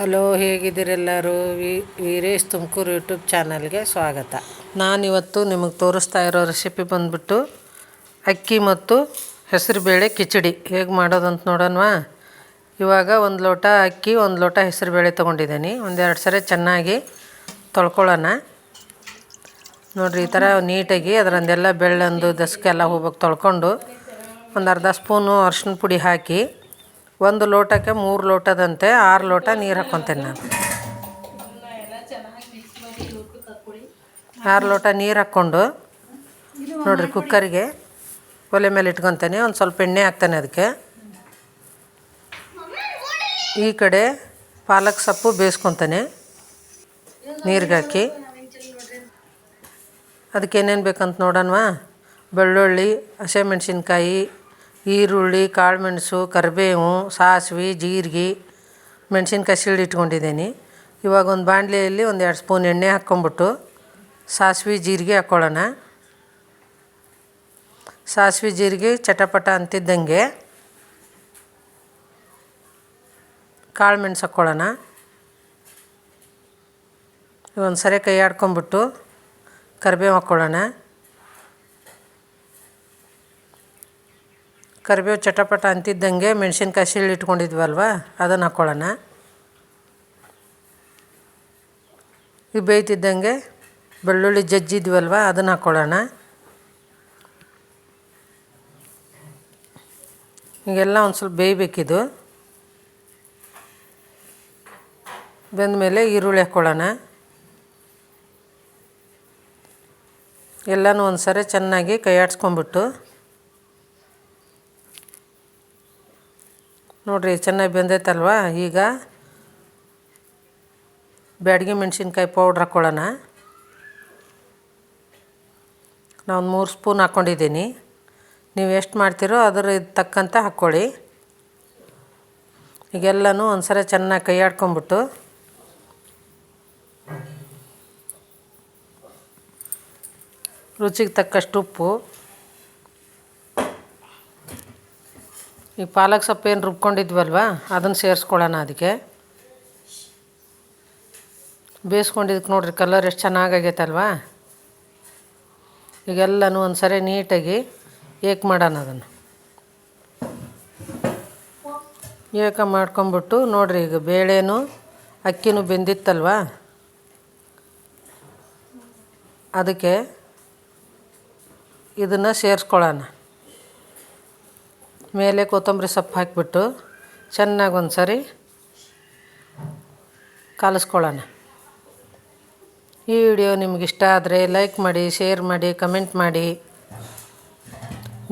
Hello ಹೇಗಿದ್ದೀರೆಲ್ಲರೂ V, Veeresh Tumakuru YouTube ಚಾನಲ್ಗೆ ಸ್ವಾಗತ. ನಾನಿವತ್ತು ನಿಮಗೆ ತೋರಿಸ್ತಾ ಇರೋ ರೆಸಿಪಿ ಬಂದ್ಬಿಟ್ಟು ಅಕ್ಕಿ ಮತ್ತು ಹೆಸರುಬೇಳೆ ಕಿಚಡಿ. ಹೇಗೆ ಮಾಡೋದಂತ ನೋಡೋಣವಾ? ಇವಾಗ ಒಂದು ಲೋಟ ಅಕ್ಕಿ, ಒಂದು ಲೋಟ ಹೆಸರುಬೇಳೆ ತೊಗೊಂಡಿದ್ದೀನಿ. ಒಂದೆರಡು ಸರಿ ಚೆನ್ನಾಗಿ ತೊಳ್ಕೊಳ್ಳೋಣ. ನೋಡಿರಿ, ಈ ಥರ ನೀಟಾಗಿ ಅದರಂದೆಲ್ಲ ಬೆಳ್ಳಂದು, ದಸಕೆಲ್ಲ ಹೋಗ್ಬೇಕು ತೊಳ್ಕೊಂಡು ಒಂದು ಅರ್ಧ ಸ್ಪೂನು ಅರ್ಶಿನ ಪುಡಿ ಹಾಕಿ ಒಂದು ಲೋಟಕ್ಕೆ ಮೂರು ಲೋಟದಂತೆ, ಆರು ಲೋಟ ನೀರು ಹಾಕ್ಕೊತೇನೆ ನಾನು. ಆರು ಲೋಟ ನೀರು ಹಾಕ್ಕೊಂಡು, ನೋಡಿರಿ ಕುಕ್ಕರಿಗೆ ಒಲೆ ಮೇಲೆ ಇಟ್ಕೊತೇನೆ, ಒಂದು ಸ್ವಲ್ಪ ಎಣ್ಣೆ ಹಾಕ್ತೇನೆ ಅದಕ್ಕೆ. ಈ ಕಡೆ ಪಾಲಕ್ ಸೊಪ್ಪು ಬೇಯಿಸ್ಕೊತೇನೆ, ನೀರಿಗೆ ಹಾಕಿ. ಅದಕ್ಕೆ ಏನೇನು ಬೇಕಂತ ನೋಡೋಣವಾ? ಬೆಳ್ಳುಳ್ಳಿ, ಹಸಿಮೆಣ್ಸಿನ್ಕಾಯಿ ಈರುಳ್ಳಿ, ಕಾಳುಮೆಣಸು, ಕರಿಬೇವು, ಸಾಸಿವೆ, ಜೀರಿಗೆ, ಮೆಣಸಿನ್ಕಾಯಿ ಸೀಳಿ ಇಟ್ಕೊಂಡಿದ್ದೀನಿ. ಇವಾಗ ಒಂದು ಬಾಣಲೆಯಲ್ಲಿ ಒಂದು ಎರಡು ಸ್ಪೂನ್ ಎಣ್ಣೆ ಹಾಕ್ಕೊಂಬಿಟ್ಟು ಸಾಸಿವೆ, ಜೀರಿಗೆ ಹಾಕ್ಕೊಳ್ಳೋಣ. ಸಾಸಿವೆ, ಜೀರಿಗೆ ಚಟಪಟ ಅಂತಿದ್ದಂಗೆ ಕಾಳು ಮೆಣಸು ಹಾಕ್ಕೊಳ್ಳೋಣ. ಒಂದು ಸರಿ ಕೈ ಆಡ್ಕೊಂಬಿಟ್ಟು ಕರಿಬೇವು ಹಾಕ್ಕೊಳ್ಳೋಣ. ಕರಿಬೇವು ಚಟಪಟ ಅಂತಿದ್ದಂಗೆ ಮೆಣಸಿನ್ಕಾಯಿ ಸೀಳಿ ಇಟ್ಕೊಂಡಿದ್ವಲ್ವ? ಅದನ್ನು ಹಾಕ್ಕೊಳ್ಳೋಣ ಇವು ಬೇಯ್ತಿದ್ದಂಗೆ ಬೆಳ್ಳುಳ್ಳಿ ಜಜ್ಜಿದ್ವಲ್ವ ಅದನ್ನು ಹಾಕ್ಕೊಳ್ಳೋಣ ಹೀಗೆಲ್ಲ ಒಂದು ಸ್ವಲ್ಪ ಬೇಯಬೇಕಿದು. ಬೆಂದಮೇಲೆ ಈರುಳ್ಳಿ ಹಾಕ್ಕೊಳ್ಳೋಣ ಎಲ್ಲನೂ ಒಂದು ಸರಿ ಚೆನ್ನಾಗಿ ಕೈ ಆಡಿಸ್ಕೊಂಬಿಟ್ಟು ನೋಡಿರಿ, ಚೆನ್ನಾಗಿ ಬೆಂದೈತಲ್ವ? ಈಗ ಬ್ಯಾಡಗಿ ಮೆಣಸಿನ್ಕಾಯಿ ಪೌಡ್ರ್ ಹಾಕ್ಕೊಳ್ಳೋಣ ನಾನು ಮೂರು ಸ್ಪೂನ್ ಹಾಕ್ಕೊಂಡಿದ್ದೀನಿ ನೀವು ಎಷ್ಟು ಮಾಡ್ತೀರೋ ಅದರ ತಕ್ಕಂತೆ ಹಾಕ್ಕೊಳ್ಳಿ ಈಗೆಲ್ಲನೂ ಒಂದು ಚೆನ್ನಾಗಿ ಕೈ ಆಡ್ಕೊಂಬಿಟ್ಟು ರುಚಿಗೆ ತಕ್ಕಷ್ಟು ಉಪ್ಪು. ಈಗ ಪಾಲಕ್ ಸೊಪ್ಪು ಏನು ರುಬ್ಕೊಂಡಿದ್ವಲ್ವ? ಅದನ್ನು ಸೇರಿಸ್ಕೊಳ್ಳೋಣ ಅದಕ್ಕೆ. ಬೇಯಿಸ್ಕೊಂಡಿದ್ದಕ್ಕೆ ನೋಡಿರಿ ಕಲರ್ ಎಷ್ಟು ಚೆನ್ನಾಗಾಗೈತಲ್ವ? ಈಗೆಲ್ಲನೂ ಒಂದು ಸರಿ ನೀಟಾಗಿ ಏಕ್ ಮಾಡೋಣ ಅದನ್ನು. ಏಕ ಮಾಡ್ಕೊಂಬಿಟ್ಟು ನೋಡಿರಿ, ಈಗ ಬೇಳೆನೂ ಅಕ್ಕಿನೂ ಬೆಂದಿತ್ತಲ್ವ? ಅದಕ್ಕೆ ಇದನ್ನು ಸೇರಿಸ್ಕೊಳ್ಳೋಣ. ಮೇಲೆ ಕೊತ್ತಂಬರಿ ಸೊಪ್ಪು ಹಾಕಿಬಿಟ್ಟು ಚೆನ್ನಾಗಿ ಒಂದು ಸರಿ ಕಲಿಸ್ಕೊಳ್ಳೋಣ. ಈ ವಿಡಿಯೋ ನಿಮ್ಗೆ ಇಷ್ಟ ಆದರೆ ಲೈಕ್ ಮಾಡಿ, ಶೇರ್ ಮಾಡಿ, ಕಮೆಂಟ್ ಮಾಡಿ.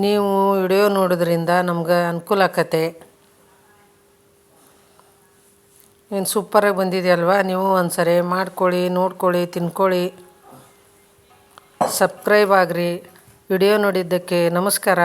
ನೀವು ವಿಡಿಯೋ ನೋಡೋದ್ರಿಂದ ನಮ್ಗೆ ಅನುಕೂಲ ಆಕತೆ ಏನು ಸೂಪರಾಗಿ ಬಂದಿದೆಯಲ್ವ? ನೀವು ಒಂದು ಸರಿ ಮಾಡ್ಕೊಳ್ಳಿ, ನೋಡ್ಕೊಳ್ಳಿ, ತಿನ್ಕೊಳ್ಳಿ. ಸಬ್ಸ್ಕ್ರೈಬ್ ಆಗಿರಿ. ವಿಡಿಯೋ ನೋಡಿದ್ದಕ್ಕೆ ನಮಸ್ಕಾರ.